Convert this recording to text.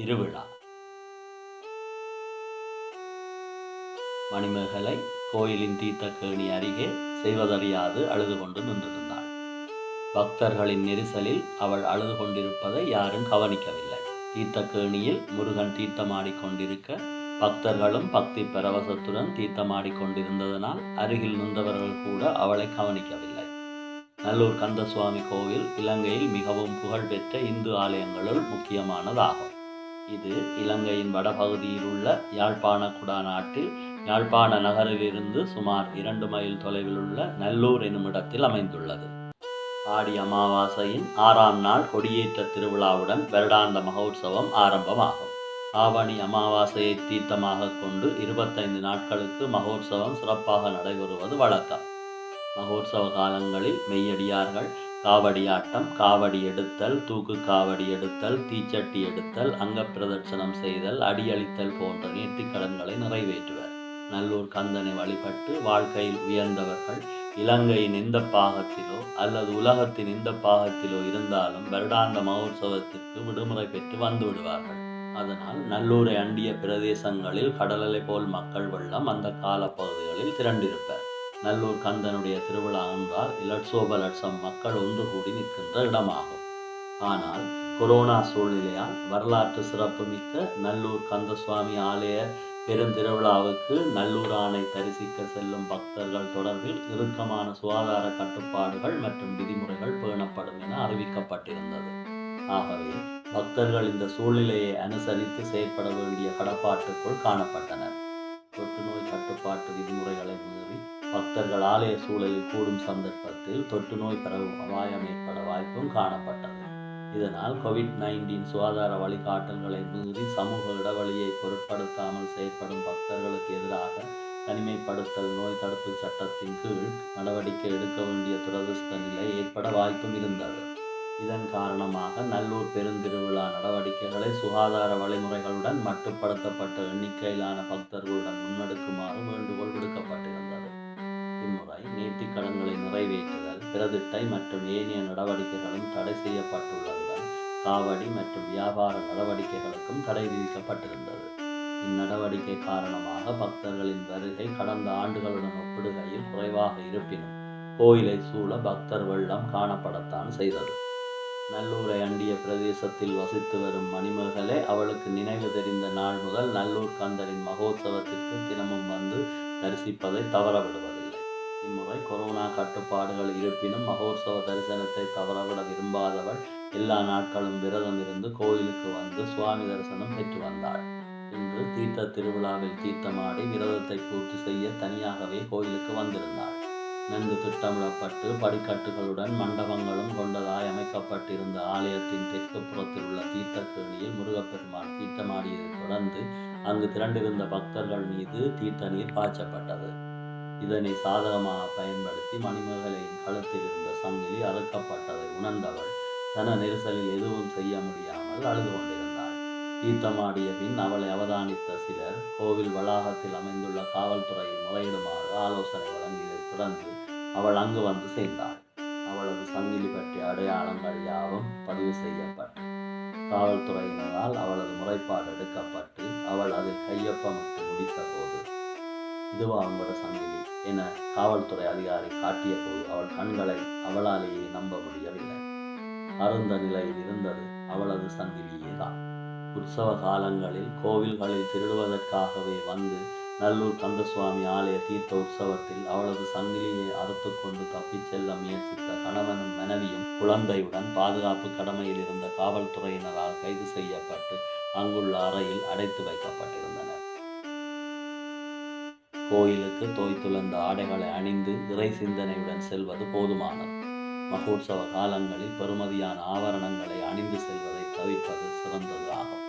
திருவிழா. மணிமேகலை கோயிலின் தீர்த்தக்கேணி அருகே செய்வதறியாது அழுது கொண்டு நின்றிருந்தாள். பக்தர்களின் நெரிசலில் அவள் அழுது கொண்டிருப்பதை யாரும் கவனிக்கவில்லை. தீர்த்தக்கேணியில் முருகன் தீர்த்தமாடிக் கொண்டிருக்க பக்தர்களும் பக்தி பரவசத்துடன் தீர்த்தமாடிக் கொண்டிருந்ததனால் அருகில் நின்றவர்கள் கூட அவளை கவனிக்கவில்லை. நல்லூர் கந்தசுவாமி கோவில் இலங்கையில் மிகவும் புகழ்பெற்ற இந்து ஆலயங்களுள் முக்கியமானதாகும். இது இலங்கையின் வடபகுதியில் உள்ள யாழ்ப்பாண குடா நாட்டில் யாழ்ப்பாண நகரிலிருந்து சுமார் இரண்டு மைல் தொலைவில் உள்ள நல்லூர் எனும் இடத்தில் அமைந்துள்ளது. ஆடி அமாவாசையின் ஆறாம் நாள் கொடியேற்ற திருவிழாவுடன் வருடாந்த மகோற்சவம் ஆரம்பமாகும். ஆவணி அமாவாசையை தீர்த்தமாக கொண்டு இருபத்தைந்து நாட்களுக்கு மகோற்சவம் சிறப்பாக நடைபெறுவது வழக்கம். மகோற்சவ காலங்களில் மெய்யடியார்கள் காவடி ஆட்டம் காவடி எடுத்தல் தூக்கு காவடி எடுத்தல் தீச்சட்டி எடுத்தல் அங்க பிரதட்சணம் செய்தல் அடியளித்தல் போன்ற நேர்த்திக்கடன்களை நிறைவேற்றுவர். நல்லூர் கந்தனை வழிபட்டு வாழ்க்கையில் உயர்ந்தவர்கள் இலங்கையின் எந்த பாகத்திலோ அல்லது உலகத்தின் எந்த பாகத்திலோ இருந்தாலும் வருடாந்த மகோற்சவத்திற்கு விடுமுறை பெற்று வந்து விடுவார்கள். அதனால் நல்லூரை அண்டிய பிரதேசங்களில் கடலலை போல் மக்கள் வெள்ளம் அந்த காலப்பகுதிகளில் திரண்டிருப்பர். நல்லூர் கந்தனுடைய திருவிழா என்றால் இலட்சோப லட்சம் மக்கள் ஒன்று கூடி நிற்கின்ற இடமாகும். ஆனால் கொரோனா சூழ்நிலையால் வரலாற்று சிறப்புமிக்க நல்லூர் கந்தசுவாமி ஆலய பெருந்திருவிழாவுக்கு நல்லூர் ஆணை தரிசிக்க செல்லும் பக்தர்கள் தொடர்பில் இறுக்கமான சுகாதார கட்டுப்பாடுகள் மற்றும் விதிமுறைகள் பேணப்படும் என அறிவிக்கப்பட்டிருந்தது. ஆகவே பக்தர்கள் இந்த சூழ்நிலையை அனுசரித்து செயற்பட வேண்டிய கடப்பாட்டுக்குள் காணப்பட்டனர். தொற்றுநோய் கட்டுப்பாட்டு விதிமுறை பக்தர்கள் ஆலய சூழலில் கூடும் சந்தர்ப்பத்தில் தொற்று நோய் பரவும் அபாயம் ஏற்பட வாய்ப்பும் காணப்பட்டது. இதனால் கோவிட் நைன்டீன் சுகாதார வழிகாட்டல்களை மீறி சமூக இடைவெளியை பொருட்படுத்தாமல் செயற்படும் பக்தர்களுக்கு எதிராக தனிமைப்படுத்தல் நோய் தடுப்பு சட்டத்தின் கீழ் நடவடிக்கை எடுக்க வேண்டிய துரதிருஷ்ட நிலை ஏற்பட வாய்ப்பும் இருந்தது. இதன் காரணமாக நல்லூர் பெருந்திருவிழா நடவடிக்கைகளை சுகாதார வழிமுறைகளுடன் மட்டுப்படுத்தப்பட்ட எண்ணிக்கையிலான பக்தர்களுடன் முன்னெடுக்குமாறு வேண்டுகோள் விடுக்கப்பட்டிருந்தது. இம்முறை நேர்த்திக்கடன்களை நிறைவேற்றுதல் பிரதிட்டை மற்றும் ஏனைய நடவடிக்கைகளும் தடை செய்யப்பட்டுள்ளதுடன் காவடி மற்றும் வியாபார நடவடிக்கைகளுக்கும் தடை விதிக்கப்பட்டிருந்தது. இந்நடவடிக்கை காரணமாக பக்தர்களின் வருகை கடந்த ஆண்டுகளுடன் ஒப்பிடுகையில் குறைவாக இருப்பினும் கோயிலை சூழ பக்தர் வெள்ளம் காணப்படத்தான் செய்தது. நல்லூரை அண்டிய பிரதேசத்தில் வசித்து வரும் மணிமகளே அவளுக்கு நினைவு தெரிந்த நாள் முதல் நல்லூர் கந்தரின் மகோத்சவத்திற்கு தினமும் வந்து தரிசிப்பதை தவறவிடுவதில்லை இம்முறை கொரோனா கட்டுப்பாடுகள் இருப்பினும் மகோற்சவ தரிசனத்தை தவறவிட விரும்பாதவள். எல்லா நாட்களும் விரதம் இருந்து கோயிலுக்கு வந்து சுவாமி தரிசனம் பெற்று வந்தாள். இன்று தீர்த்த திருவிழாவில் தீர்த்தமாடி விரதத்தை பூர்த்தி செய்ய தனியாகவே கோயிலுக்கு வந்திருந்தாள். நன்கு திட்டமிடப்பட்டு படிக்கட்டுகளுடன் மண்டபங்களும் கொண்டதாய் அமைக்கப்பட்டிருந்த ஆலயத்தின் தெற்கு புறத்தில் உள்ள தீர்த்தக்கேணியில் முருகப்பெருமான் தீர்த்தமாடியதைத் தொடர்ந்து அங்கு திரண்டிருந்த பக்தர்கள் மீது தீர்த்த நீர் பாய்ச்சப்பட்டது. இதனை சாதகமாக பயன்படுத்தி மணிமகளின் கழுத்தில் இருந்த சங்கிலி அறுக்கப்பட்டதை உணர்ந்தவள் தன நெரிசலில் எதுவும் செய்ய முடியாமல் அழுது கொண்டிருந்தாள். தீர்த்தமாடிய பின் அவளை அவதானித்த சிலர் கோவில் வளாகத்தில் அமைந்துள்ள காவல்துறையில் முறையிடுமாறு ஆலோசனை வழங்கியதைத் தொடர்ந்து அவள் அங்கு வந்து சேர்ந்தாள். அவளது சங்கிலி பற்றிய அடையாளங்கள் யாவும் பதிவு செய்யப்பட்டு காவல்துறையினரால் அவளது முறைப்பாடு எடுக்கப்பட்டு அவள் அதில் கையொப்பமிட்டு முடித்த போது இதுவா உங்களோட சங்கிலி என காவல்துறை அதிகாரி காட்டிய போது அவள் கண்களை அவளாலேயே நம்ப முடியவில்லை. அருந்த நிலையில் இருந்தது அவளது சங்கிலியே தான் உற்சவ காலங்களில் கோவில்களில் திருடுவதற்காகவே வந்து நல்லூர் கந்தசுவாமி ஆலய தீர்த்த உற்சவத்தில் அவளது சங்கிலியை அறுத்து கொண்டு தப்பிச் செல்ல முயற்சித்த கணவனும் மனைவியும் குழந்தையுடன் பாதுகாப்பு கடமையில் இருந்த காவல்துறையினரால் கைது செய்யப்பட்டு அங்குள்ள அறையில் அடைத்து வைக்கப்பட்டிருந்தனர். கோயிலுக்கு தோய்த்துளர்ந்த ஆடைகளை அணிந்து இறை சிந்தனையுடன் செல்வது போதுமானது. மகோற்சவ காலங்களில் பெறுமதியான ஆபரணங்களை அணிந்து செல்வதை தவிர்ப்பது சிறந்தது ஆகும்.